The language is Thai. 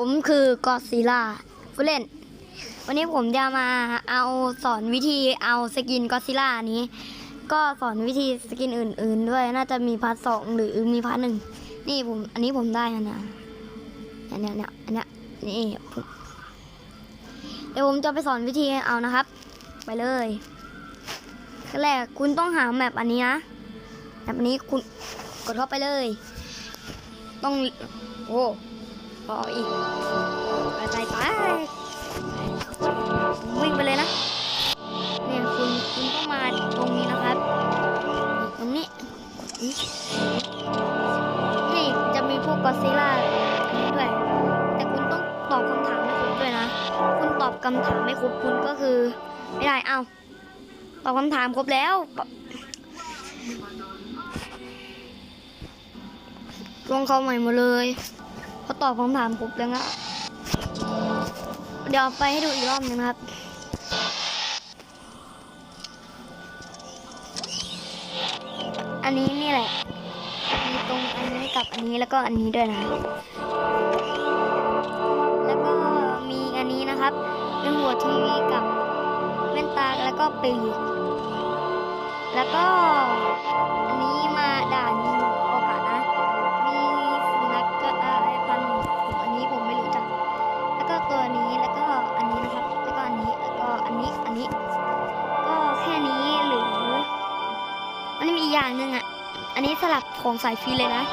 ผมคือกอซิล่าผู้เล่น วันนี้ผมจะมาเอาสอนวิธีเอาสกินกอซิล่านี้ ก็สอนวิธีสกินอื่น ๆ ด้วย น่าจะมีพาร์ทสองหรือมีพาร์ทหนึ่งนี่ผม อันนี้ผมได้นะเนี่ยเนี่ยเนี่ยอันเนี้ยนี่เดี๋ยวผมจะไปสอนวิธีเอานะครับ ไปเลยขั้นแรกคุณต้องหาแมปอันนี้นะแมปอันนี้คุณกดเข้าไปเลย ต้องโอ้ พออีกไปไปไปวิ่งไปเลยนะ เนี่ยคุณคุณต้องมาตรงนี้นะครับ ตรงนี้ นี่จะมีพวกกอซิล่าด้วย แต่คุณต้องตอบคำถามให้ครบด้วยนะ คุณตอบคำถามไม่ครบคุณก็คือ ไม่ได้ เอาตอบคำถามครบแล้วลงเขาใหม่หมดเลย เขาตอบคำถามครบแล้วนะเดี๋ยวไปให้ดูอีกรอบหนึงนะครับอันนี้นี่แหละ มีตรงอันนี้กับอันนี้แล้วก็อันนี้ด้วยนะแล้วก็มีอันนี้นะครับ เป็นหัวทีวีกับแว่นตาแล้วก็ปีกแล้วก็อัน อย่างหนึ่งอะ อันนี้สลับของสายฟรีเลยนะ